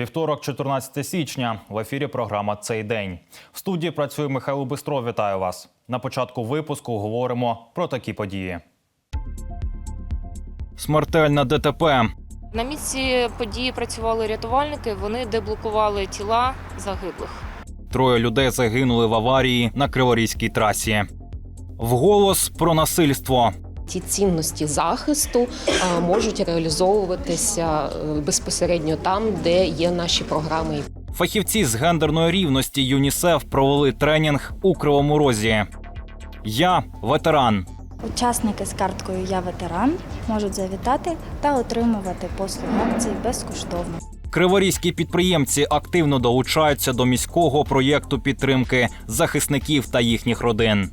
Вівторок, 14 січня. В ефірі програма Цей день. В студії працює Михайло Бистров. Вітаю вас. На початку випуску говоримо про такі події. Смертельна ДТП. На місці події працювали рятувальники. Вони деблокували тіла загиблих. Троє людей загинули в аварії на Криворізькій трасі. Вголос про насильство. Ті цінності захисту можуть реалізовуватися е, безпосередньо там, де є наші програми. Фахівці з гендерної рівності ЮНІСЕФ провели тренінг у Кривому Розі. Я ветеран. Учасники з карткою Я ветеран можуть завітати та отримувати послуги акції безкоштовно. Криворізькі підприємці активно долучаються до міського проєкту підтримки захисників та їхніх родин.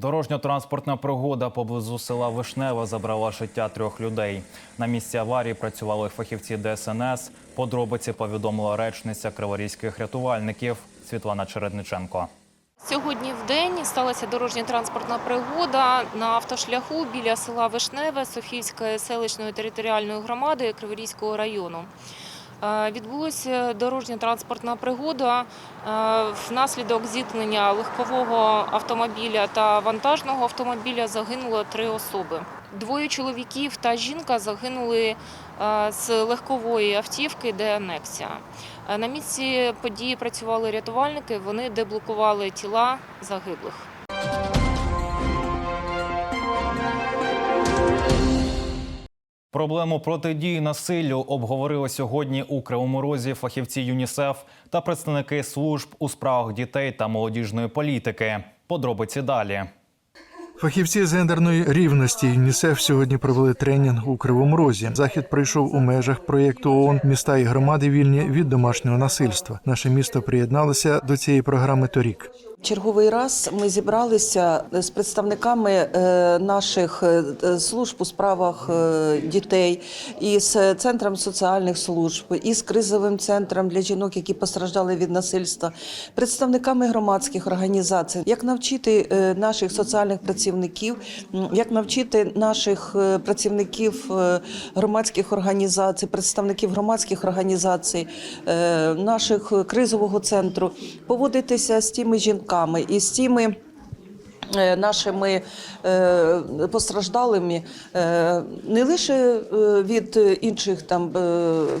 Дорожньо-транспортна пригода поблизу села Вишнева забрала життя трьох людей. На місці аварії працювали фахівці ДСНС. Подробиці повідомила речниця криворізьких рятувальників Світлана Чередниченко. Сьогодні в день сталася дорожньо-транспортна пригода на автошляху біля села Вишневе Софійської селищної територіальної громади Криворізького району. Е, Відбулася дорожньо-транспортна пригода. Е, Внаслідок зіткнення легкового автомобіля та вантажного автомобіля загинуло три особи. Двоє чоловіків та жінка загинули е, з легкової автівки, де анексія. На місці події працювали рятувальники. Вони деблокували тіла загиблих. Проблему протидії насиллю обговорили сьогодні у Кривому Розі фахівці ЮНІСЕФ та представники служб у справах дітей та молодіжної політики. Подробиці далі. Фахівці з гендерної рівності ЮНІСЕФ сьогодні провели тренінг у Кривому Розі. Захід пройшов у межах проєкту ООН «Міста і громади вільні від домашнього насильства. Наше місто приєдналося до цієї програми торік. Черговий раз ми зібралися з представниками е, наших е, служб у справах е, дітей, і з центром соціальних служб, і з кризовим центром для жінок, які постраждали від насильства, представниками громадських організацій, як навчити е, наших соціальних працівників, як навчити наших е, працівників е, громадських організацій, представників громадських організацій, е, наших е, кризового центру поводитися з тими жінками і з тими. е, Нашими е, постраждалими е, не лише від інших там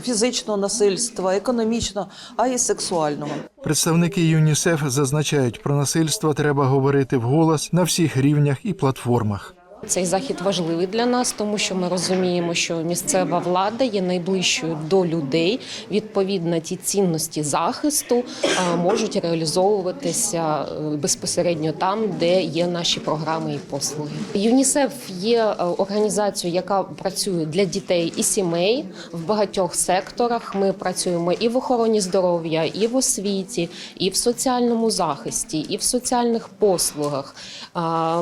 фізичного насильства, економічного, а й сексуального. Представники ЮНІСЕФ зазначають, про насильство треба говорити вголос на всіх рівнях і платформах. Цей захід важливий для нас, тому що ми розуміємо, що місцева влада є найближчою до людей. Відповідно, ті цінності захисту можуть реалізовуватися е, безпосередньо там, де є наші програми і послуги. ЮНІСЕФ є е, організацією, яка працює для дітей і сімей в багатьох секторах. Ми працюємо і в охороні здоров'я, і в освіті, і в соціальному захисті, і в соціальних послугах.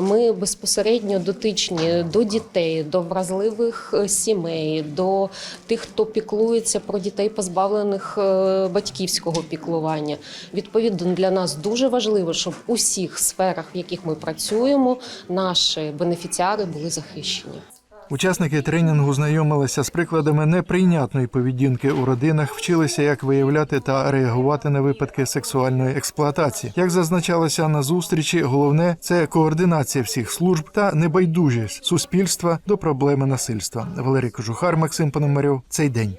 Ми безпосередньо дотичні до дітей, до вразливих е, сімей, до тих, хто піклується про дітей, позбавлених е, батьківського піклування. Відповідно, для нас дуже важливо, щоб у всіх сферах, в яких ми працюємо, наші бенефіціари були захищені. Учасники тренінгу знайомилися з прикладами неприйнятної поведінки у родинах, вчилися, як виявляти та реагувати на випадки сексуальної експлуатації. Як зазначалося на зустрічі, головне це координація всіх служб та небайдужість суспільства до проблеми насильства. Валерій Кожухар, Максим Пономарьов. Цей день.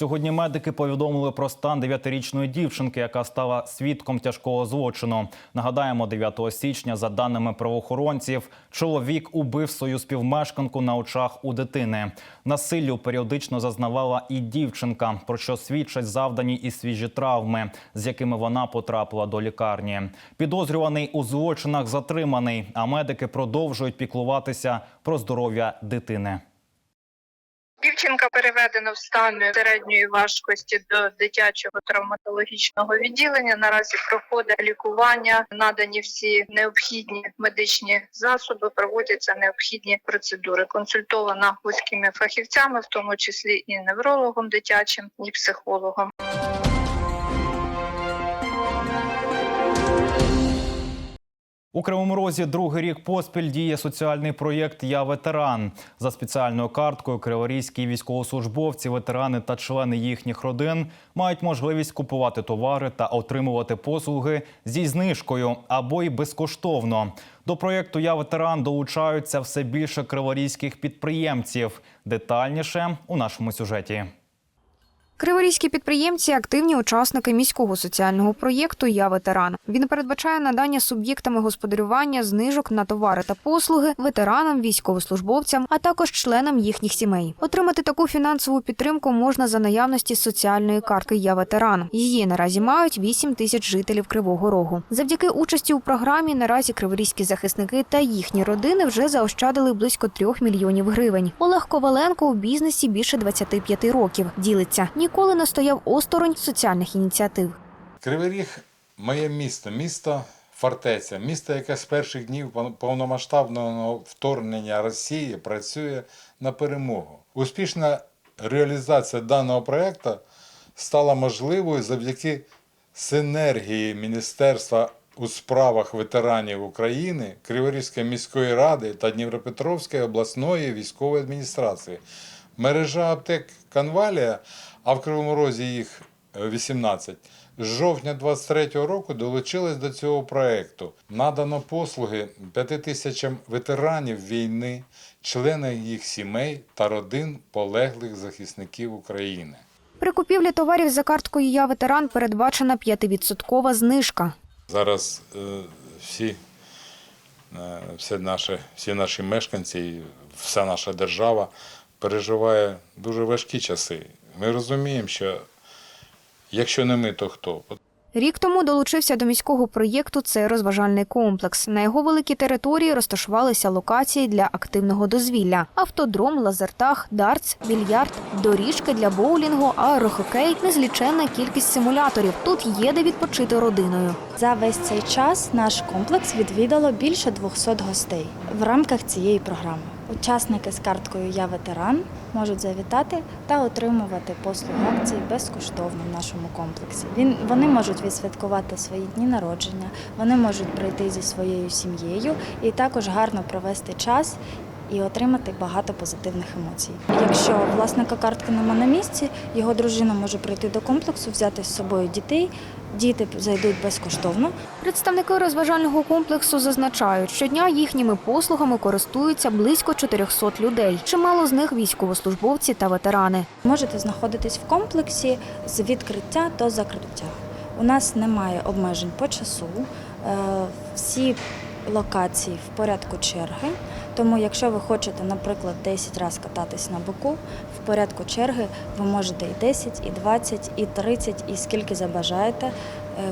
Сьогодні медики повідомили про стан дев'ятирічної дівчинки, яка стала свідком тяжкого злочину. Нагадаємо, 9 січня, за даними правоохоронців, чоловік убив свою співмешканку на очах у дитини. Насиллю періодично зазнавала і дівчинка, про що свідчать завдані і свіжі травми, з якими вона потрапила до лікарні. Підозрюваний у злочинах затриманий, а медики продовжують піклуватися про здоров'я дитини. Дівчинка переведена в стан середньої важкості до дитячого травматологічного відділення. Наразі проходить лікування, надані всі необхідні медичні засоби, проводяться необхідні процедури. Консультована вузькими фахівцями, в тому числі і неврологом дитячим, і психологом. У Кривому Розі другий рік поспіль діє соціальний проєкт Я ветеран. За спеціальною карткою криворізькі військовослужбовці, ветерани та члени їхніх родин мають можливість купувати товари та отримувати послуги зі знижкою або й безкоштовно. До проєкту Я ветеран долучаються все більше криворізьких підприємців. Детальніше у нашому сюжеті. Криворізькі підприємці активні учасники міського соціального проєкту Я ветеран. Він передбачає надання суб'єктами господарювання знижок на товари та послуги ветеранам, військовослужбовцям, а також членам їхніх сімей. Отримати таку фінансову підтримку можна за наявності соціальної картки Я ветеран. Її наразі мають 8 тисяч жителів Кривого Рогу. Завдяки участі у програмі наразі криворізькі захисники та їхні родини вже заощадили близько 3 мільйонів гривень. Олег Коваленко у бізнесі більше 25 років. Ділиться ніколи не стояв осторонь соціальних ініціатив. Кривий Ріг моє місто, місто фортеця, місто, яке з перших днів повномасштабного вторгнення Росії працює на перемогу. Успішна реалізація даного проєкту стала можливою завдяки синергії Міністерства у справах ветеранів України, Криворізької міської ради та Дніпропетровської обласної військової адміністрації. Мережа аптек Канвалія, а в Кривому Розі їх е, 18, з жовтня 23-го року долучилась до цього проекту. Надано послуги 5 тисячам ветеранів війни, членів їх сімей та родин полеглих захисників України. При купівлі товарів за карткою Я ветеран передбачена 5% знижка. Зараз е, всі, е, всі, наші, всі наші мешканці, вся наша держава переживає дуже важкі часи. Ми розуміємо, що якщо не ми, то хто? Рік тому долучився до міського проєкту цей розважальний комплекс. На його великій території розташувалися локації для активного дозвілля: автодром, лазертаг, дартс, більярд, доріжки для боулінгу, аерохокей, незліченна кількість симуляторів. Тут є де відпочити родиною. За весь цей час наш комплекс відвідало більше 200 гостей в рамках цієї програми. Учасники з карткою Я ветеран можуть завітати та отримувати послуги акції безкоштовно в нашому комплексі. Він вони можуть відсвяткувати свої дні народження, вони можуть прийти зі своєю сім'єю і також гарно провести час. І отримати багато позитивних емоцій. Якщо власника картки нема на місці, його дружина може прийти до комплексу, взяти з собою дітей. Діти зайдуть безкоштовно, Представники розважального комплексу зазначають, щодня їхніми послугами користуються близько 400 людей. Чимало з них військовослужбовці та ветерани. Можете знаходитись в комплексі з відкриття до закриття. У нас немає обмежень по часу. Е, Всі локації в порядку черги. Тому, якщо ви хочете, наприклад, 10 разів кататись на боку, в порядку черги ви можете і 10, і 20, і 30, і скільки забажаєте е,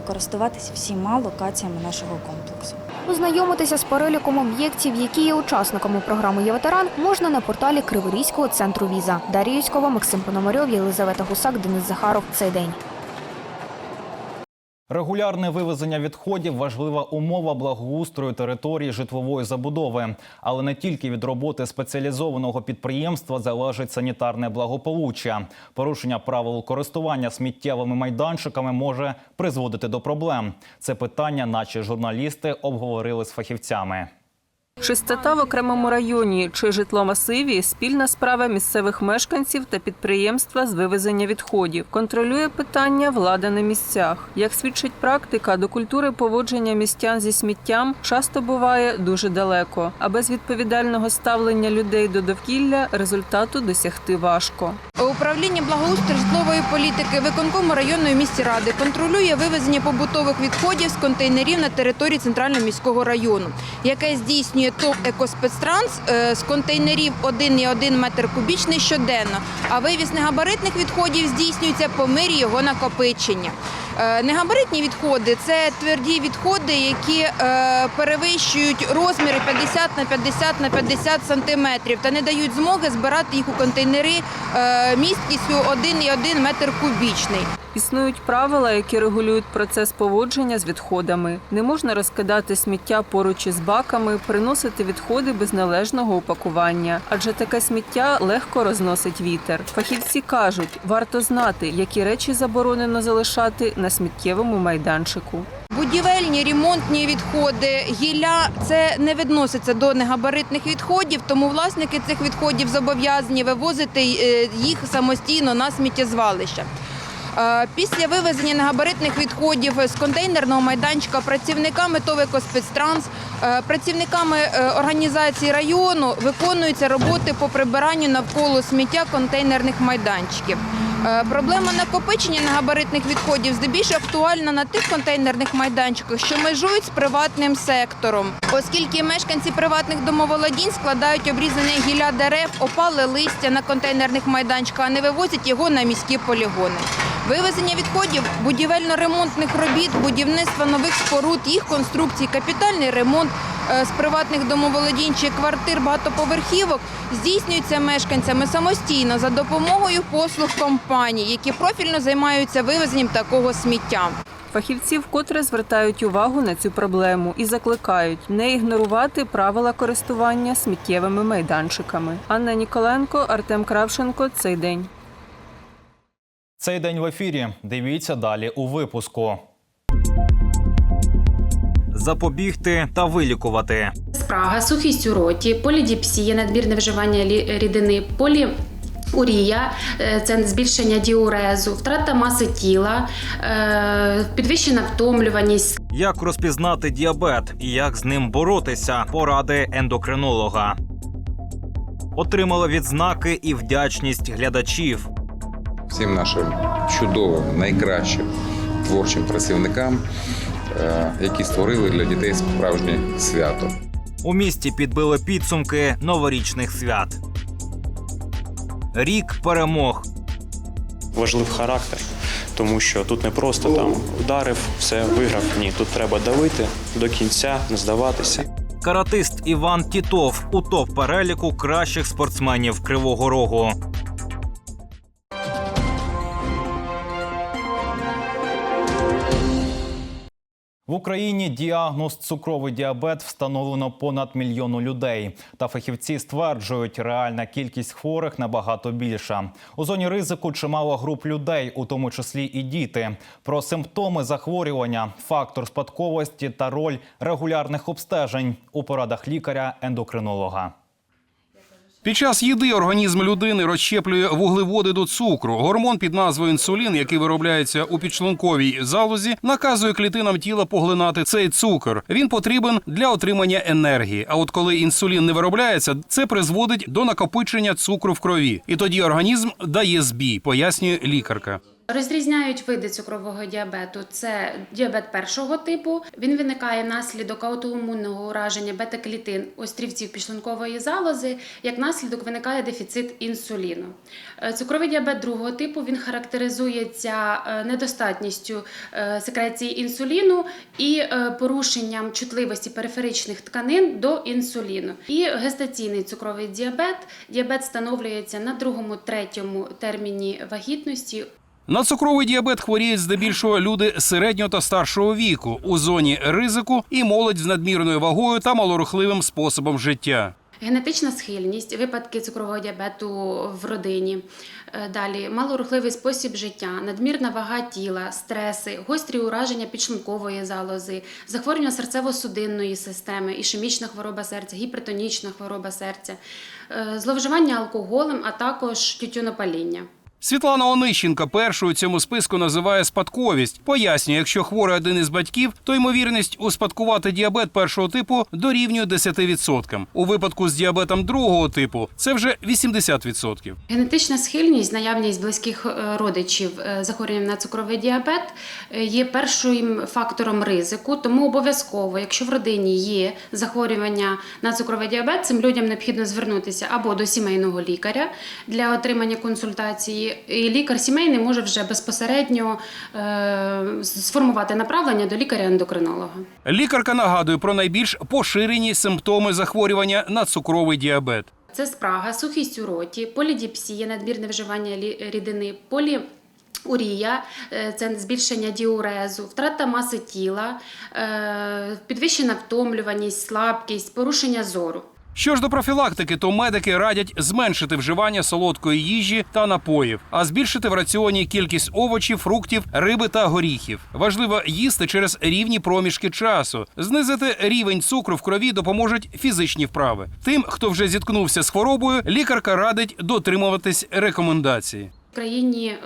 користуватись всіма локаціями нашого комплексу. Ознайомитися з переліком об'єктів, які є учасниками програми «Є ветеран, можна на порталі Криворізького центру віза. Дар'я Юськова, Максим Пономарьов, Єлизавета Гусак, Денис Захаров. Цей день. Регулярне вивезення відходів важлива умова благоустрою території житлової забудови, але не тільки від роботи спеціалізованого підприємства залежить санітарне благополуччя. Порушення правил користування сміттєвими майданчиками може призводити до проблем. Це питання наші журналісти обговорили з фахівцями. Чистота в окремому районі чи житломасиві спільна справа місцевих мешканців та підприємства з вивезення відходів. Контролює питання влада на місцях. Як свідчить практика, до культури поводження містян зі сміттям часто буває дуже далеко, а без відповідального ставлення людей до довкілля результату досягти важко. Управління благоустрою житлової політики виконкому районної місті ради контролює вивезення побутових відходів з контейнерів на території центрального міського району, яке здійснює ТОВ «Екоспецтранс» е, з контейнерів 1,1 метр кубічний щоденно. А вивіз негабаритних відходів здійснюється по мирі його накопичення. Е, Негабаритні відходи це тверді відходи, які е, перевищують розміри 50 на 50 на 50 сантиметрів та не дають змоги збирати їх у контейнери е, місткістю 1,1 метр кубічний. Існують правила, які регулюють процес поводження з відходами. Не можна розкидати сміття поруч із баками, приносити відходи без належного упакування, адже таке сміття легко розносить вітер. Фахівці кажуть, варто знати, які речі заборонено залишати на сміттєвому майданчику. Будівельні ремонтні відходи, гілля це не відноситься до негабаритних відходів, тому власники цих відходів зобов'язані вивозити е, їх самостійно на сміттєзвалище. Е, Після вивезення негабаритних відходів з контейнерного майданчика працівниками ТОВ «Екоспецтранс», е, працівниками е, організації району виконуються роботи по прибиранню навколо сміття контейнерних майданчиків. Е, Проблема накопичення негабаритних відходів здебільшого актуальна на тих контейнерних майданчиках, що межують з приватним сектором, оскільки мешканці приватних домоволодінь складають обрізане гілля дерев, опали листя на контейнерних майданчиках, а не вивозять його на міські полігони. Вивезення відходів, будівельно-ремонтних робіт, будівництво нових споруд, їх конструкцій, капітальний ремонт е, з приватних домоволодінь чи квартир багатоповерхівок здійснюється мешканцями самостійно за допомогою послуг компаній, які профільно займаються вивезенням такого сміття. Фахівці вкотре звертають увагу на цю проблему і закликають не ігнорувати правила користування сміттєвими майданчиками. Анна Ніколенко, Артем Кравченко. Цей день. Цей день в ефірі. Дивіться далі у випуску. Запобігти та вилікувати. спрага, сухість у роті, полідіпсія, надмірне вживання лі- рідини, полі. Урія е, це збільшення діурезу, втрата маси тіла, е, підвищена втомлюваність, Як розпізнати діабет і як з ним боротися? Поради ендокринолога. Отримали відзнаки і вдячність глядачів. всім нашим чудовим, найкращим творчим працівникам, е, які створили для дітей справжнє свято. У місті підбили підсумки новорічних свят. Рік перемог. важлив характер, тому що тут не просто там ударив, все виграв. Ні, тут треба давити до кінця, не здаватися. Каратист Іван Тітов у топ переліку кращих спортсменів Кривого Рогу. В Україні діагноз цукровий діабет встановлено понад мільйону людей. Та фахівці стверджують, реальна кількість хворих набагато більша. У зоні ризику чимало груп людей, у тому числі і діти. Про симптоми захворювання, фактор спадковості та роль регулярних обстежень у порадах лікаря-ендокринолога. Під час їди організм людини розщеплює вуглеводи до цукру. Гормон під назвою інсулін, який виробляється у підшлунковій залозі, наказує клітинам тіла поглинати цей цукор. Він потрібен для отримання енергії. А от коли інсулін не виробляється, це призводить до накопичення цукру в крові. І тоді організм дає збій, пояснює лікарка. Розрізняють види цукрового діабету. Це діабет першого типу. Він виникає внаслідок аутоімунного ураження бета-клітин острівців підшлункової залози. Як наслідок виникає дефіцит інсуліну. Е, Цукровий діабет другого типу він характеризується е, недостатністю е, секреції інсуліну і порушенням чутливості периферичних тканин до інсуліну. І гестаційний цукровий діабет. Діабет встановлюється на другому, третьому терміні вагітності. На цукровий діабет хворіють здебільшого люди середнього та старшого віку у зоні ризику і молодь з надмірною вагою та малорухливим способом життя. Генетична схильність, випадки цукрового діабету в родині. Е, Далі малорухливий спосіб життя, надмірна вага тіла, стреси, гострі ураження підшлункової залози, захворювання серцево-судинної системи, ішемічна хвороба серця, гіпертонічна хвороба серця, е, зловживання алкоголем, а також тютюнопаління. Світлана Онищенка першою цьому списку називає спадковість. Пояснює, якщо хворий один із батьків, то ймовірність успадкувати діабет першого типу дорівнює 10%. У випадку з діабетом другого типу це вже 80%. Генетична схильність, наявність близьких е, родичів е, захворюванням на цукровий діабет е, є першим фактором ризику, тому обов'язково, якщо в родині є захворювання на цукровий діабет, цим людям необхідно звернутися або до сімейного лікаря для отримання консультації. І лікар сімейний може вже безпосередньо е, сформувати направлення до лікаря-ендокринолога. Лікарка нагадує про найбільш поширені симптоми захворювання на цукровий діабет. Це спрага, сухість у роті, полідіпсія, надмірне вживання рідини, полі. Урія е, це збільшення діурезу, втрата маси тіла, е, підвищена втомлюваність, слабкість, порушення зору. Що ж до профілактики, то медики радять зменшити вживання солодкої їжі та напоїв, а збільшити в раціоні кількість овочів, фруктів, риби та горіхів. Важливо їсти через рівні проміжки часу. Знизити рівень цукру в крові допоможуть фізичні вправи. Тим, хто вже зіткнувся з хворобою, лікарка радить дотримуватись рекомендацій. В країні е,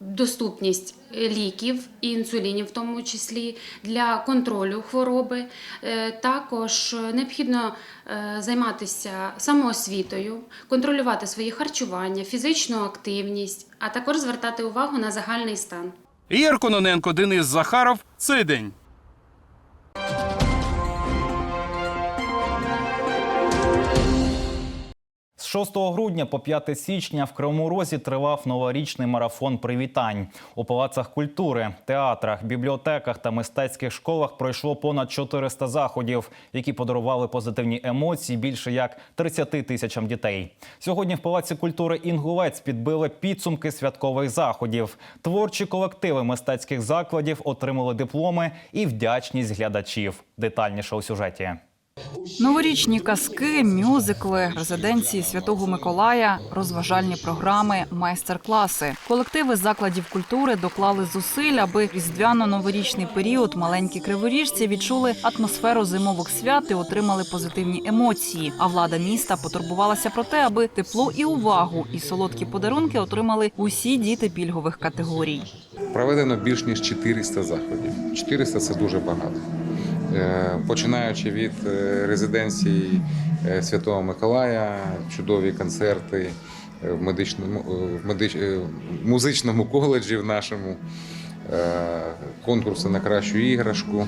доступність ліків і інсулінів, в тому числі для контролю хвороби. Е, Також необхідно е, займатися самоосвітою, контролювати свої харчування, фізичну активність, а також звертати увагу на загальний стан. Ігор Кононенко, Денис Захаров. Цей день. 6 грудня по 5 січня в Кривому Розі тривав новорічний марафон привітань. У палацах культури, театрах, бібліотеках та мистецьких школах пройшло понад 400 заходів, які подарували позитивні емоції більше як 30 тисячам дітей. Сьогодні в палаці культури Інгулець підбили підсумки святкових заходів. Творчі колективи мистецьких закладів отримали дипломи і вдячність глядачів. Детальніше у сюжеті. Новорічні казки, мюзикли, резиденції Святого Миколая, розважальні програми, майстер-класи. Колективи закладів культури доклали зусиль, аби різдвяно-новорічний період маленькі криворіжці відчули атмосферу зимових свят і отримали позитивні емоції. А влада міста потурбувалася про те, аби тепло і увагу і солодкі подарунки отримали усі діти пільгових категорій. Проведено більш ніж 400 заходів. 400 – це дуже багато. Е, Починаючи від е, резиденції е, Святого Миколая, чудові концерти в медичному в медич... музичному коледжі в нашому, конкурси на кращу іграшку.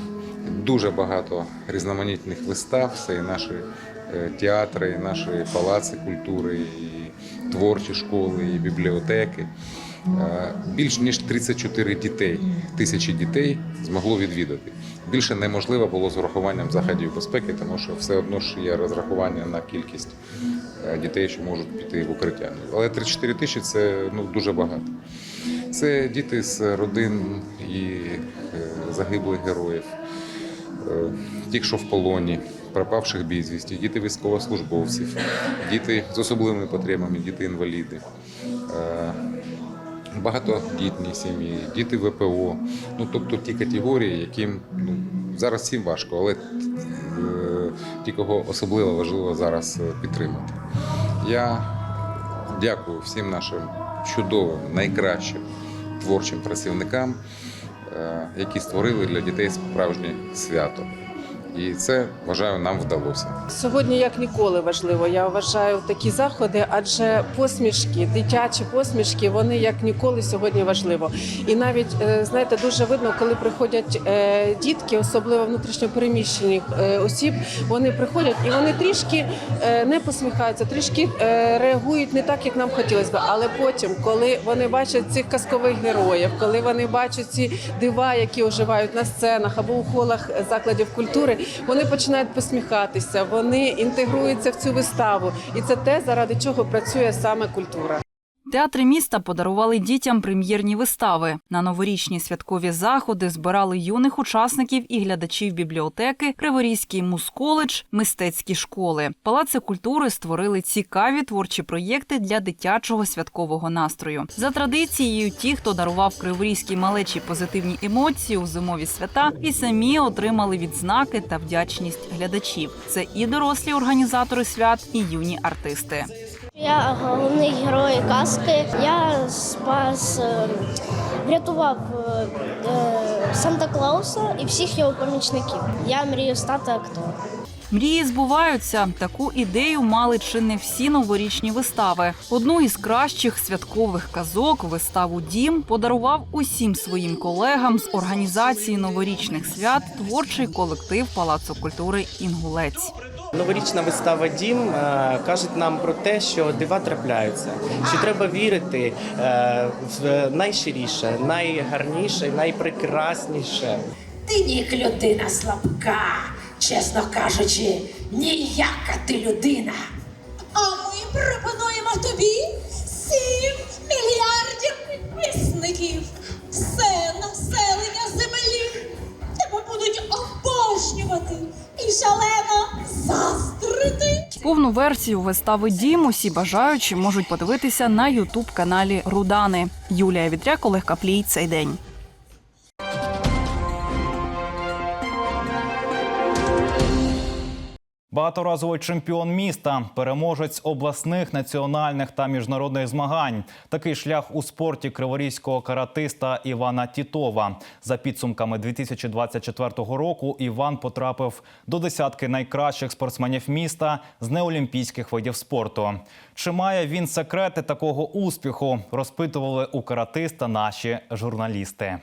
Дуже багато різноманітних вистав. Це і наші театри, і наші палаци культури, і творчі школи, і бібліотеки. Е, Більш ніж 34 дітей, тисячі дітей змогло відвідати. Більше неможливо було з урахуванням заходів безпеки, тому що все одно ж є розрахування на кількість е, дітей, що можуть піти в укриття. Але 34 тисячі це ну дуже багато. Це діти з родин і е, загиблих героїв, тих, що в полоні, пропавших безвісті, діти військовослужбовців, діти з особливими потребами, діти-інваліди. Е, багатодітні сім'ї, діти ВПО. Ну тобто ті категорії, яким ну зараз всім важко, але е, ті, кого особливо важливо зараз е, підтримати. Я дякую всім нашим чудовим, найкращим творчим працівникам, е, які створили для дітей справжнє свято. І це вважаю нам вдалося. Сьогодні як ніколи важливо. Я вважаю такі заходи, адже посмішки, дитячі посмішки, вони як ніколи сьогодні важливо. І навіть е, знаєте, дуже видно, коли приходять е, дітки, особливо внутрішньопереміщених е, осіб, вони приходять і вони трішки не посміхаються, трішки реагують не так, як нам хотілося б. Але потім, коли вони бачать цих казкових героїв, коли вони бачать ці дива, які оживають на сценах або у холах закладів культури, вони починають посміхатися, вони інтегруються в цю виставу, і це те, заради чого працює саме культура. Театри міста подарували дітям прем'єрні вистави. На новорічні святкові заходи збирали юних учасників і глядачів бібліотеки, Криворізький музколедж, мистецькі школи. Палаци культури створили цікаві творчі проєкти для дитячого святкового настрою. За традицією, ті, хто дарував криворізькій малечі позитивні емоції у зимові свята, і самі отримали відзнаки та вдячність глядачів. Це і дорослі організатори свят, і юні артисти. Я головний герой казки. Я спас, е, врятував е, Санта Клауса і всіх його помічників. Я мрію стати актором. Мрії збуваються. Таку ідею мали чи не всі новорічні вистави. Одну із кращих святкових казок виставу Дім подарував усім своїм колегам з організації новорічних свят творчий колектив Палацу культури Інгулець. Новорічна вистава Дім е, кажуть нам про те, що дива трапляються, що треба вірити е, в найширіше, найгарніше, найпрекрасніше. Ти нік людина слабка, чесно кажучи, ніяка ти людина. А ми пропонуємо тобі Повну версію вистави Дім усі бажаючі можуть подивитися на ютуб каналі Рудани. Юлія Вітряк, Олег Каплій. Цей день. Багаторазовий чемпіон міста, переможець обласних, національних та міжнародних змагань. Такий шлях у спорті криворізького каратиста Івана Тітова. За підсумками 2024 року Іван потрапив до десятки найкращих спортсменів міста з неолімпійських видів спорту. Чи має він секрети такого успіху? Розпитували у каратиста наші журналісти.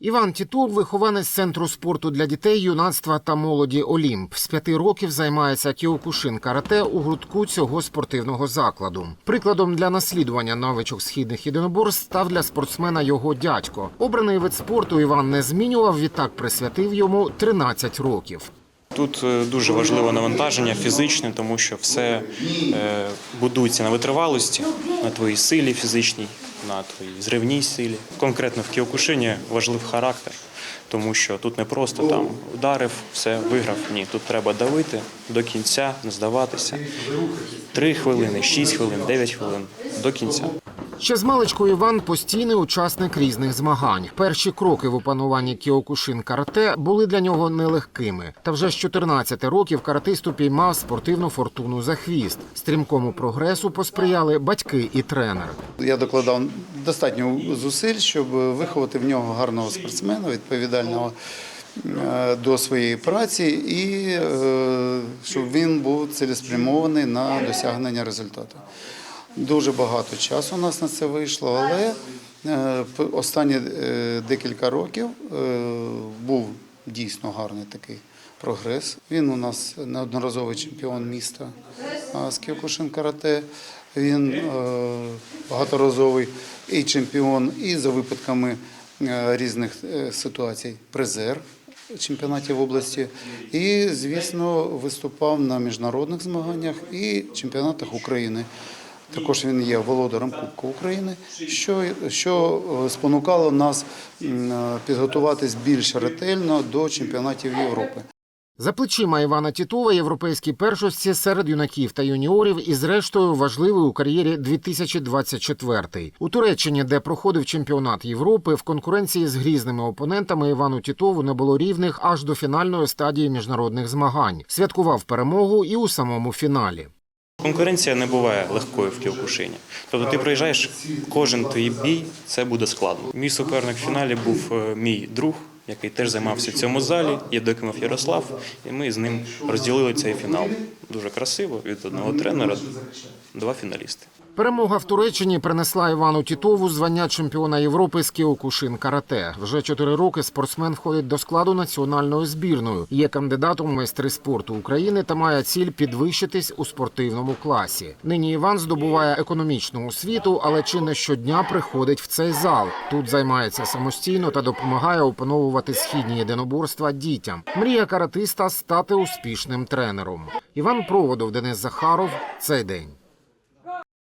Іван Тітур, вихованець центру спорту для дітей, юнацтва та молоді Олімп. З п'яти років займається кіокушин карате у грудку цього спортивного закладу. Прикладом для наслідування навичок східних єдиноборств став для спортсмена його дядько. Обраний вид спорту Іван не змінював, відтак присвятив йому 13 років. Тут е, дуже важливе навантаження фізичне, тому що все е, будується на витривалості, на твоїй силі фізичній, на твоїй зривній силі. Конкретно в кіокушині важлив характер, тому що тут не просто там вдарив, все виграв. Ні, тут треба давити до кінця, не здаватися. Три хвилини, шість хвилин, дев'ять хвилин до кінця. Ще з маличку Іван постійний учасник різних змагань. Перші кроки в опануванні кіокушин карате були для нього нелегкими. Та вже з 14 років каратист упіймав спортивну фортуну за хвіст. Стрімкому прогресу посприяли батьки і тренер. Я докладав достатньо зусиль, щоб виховати в нього гарного спортсмена, відповідального е, до своєї праці, і е, щоб він був цілеспрямований на досягнення результату. Дуже багато часу у нас на це вийшло, але е, останні е, декілька років е, був дійсно гарний такий прогрес. Він у нас неодноразовий чемпіон міста з кіокушин карате. Він багаторазовий і чемпіон, і за випадками різних ситуацій призер чемпіонатів області. І, звісно, виступав на міжнародних змаганнях і чемпіонатах України. Також він є володарем Кубку України, що, що е, спонукало нас е, підготуватись більш ретельно до чемпіонатів Європи. За плечима Івана Тітова європейські першості серед юнаків та юніорів і, зрештою, важливий у кар'єрі 2024. У Туреччині, де проходив чемпіонат Європи, в конкуренції з грізними опонентами Івану Тітову не було рівних аж до фінальної стадії міжнародних змагань. Святкував перемогу і у самому фіналі. Конкуренція не буває легкою в кіокушині. Тобто ти приїжджаєш, кожен твій бій це буде складно. Мій суперник в фіналі був е, мій друг, який теж займався в цьому залі, Євдокимов Ярослав, і ми з ним розділили цей фінал. Дуже красиво від одного тренера, два фіналісти. Перемога в Туреччині принесла Івану Тітову звання чемпіона Європи з кіокушин карате. Вже чотири роки спортсмен входить до складу національної збірної. Є кандидатом в майстри спорту України та має ціль підвищитись у спортивному класі. Нині Іван здобуває економічну освіту, але чи не щодня приходить в цей зал. Тут займається самостійно та допомагає опановувати східні єдиноборства дітям. Мрія каратиста стати успішним тренером. Іван Проводов, Денис Захаров. Цей день.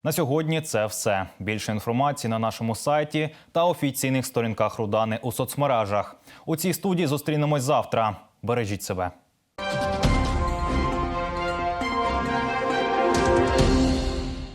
На сьогодні це все. Більше інформації на нашому сайті та офіційних сторінках Рудани у соцмережах. У цій студії зустрінемось завтра. Бережіть себе.